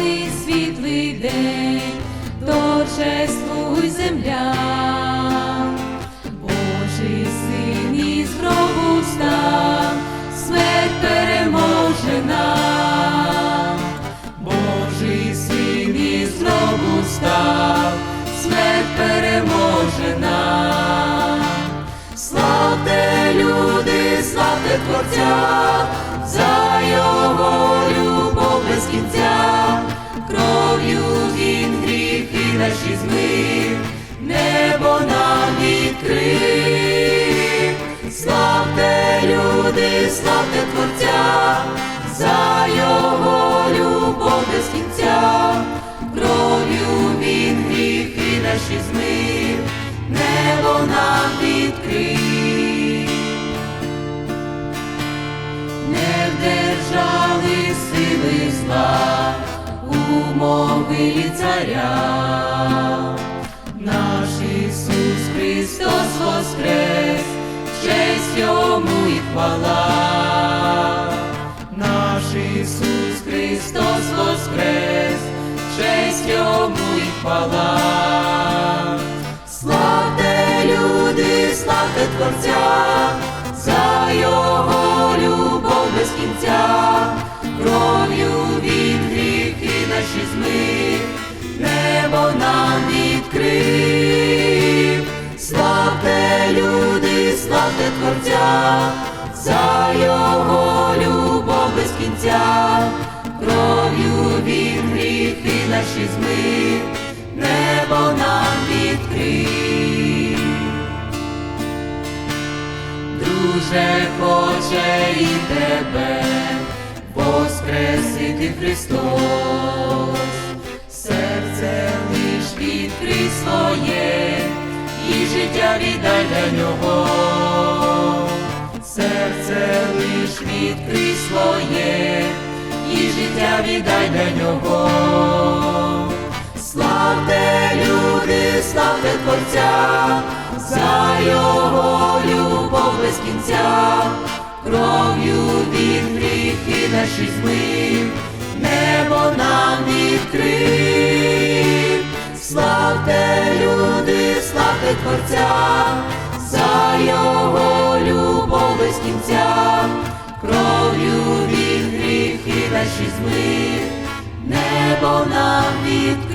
ясний світлий день, торжествуй земля, Божий син із гробу встав, смерть переможена, Божий син із гробу встав, смерть переможена. Славте люди, славте Творця, за його кров'ю він гріхи наші змив, небо нам відкрив. Славте люди, славте Творця, за його любов без кінця, кров'ю він гріхи наші змив, могилі царя. Наш Ісус Христос воскрес, честь йому і хвала. Наш Ісус Христос воскрес, честь йому і хвала. За його любов без кінця, кров'ю він гріхи наші змив, небо нам відкрив. Друже хоче і тебе воскресити Христос, серце лиш відкрий своє, і життя віддай для нього, відкрий своє, і життя віддай для нього. Славте люди, славте Творця, за його любов без кінця, кров'ю він гріхи наші змив, небо нам відкрив. Славте люди, славте Творця, за його любов без кінця, гріхи змив, небо нам відкрив.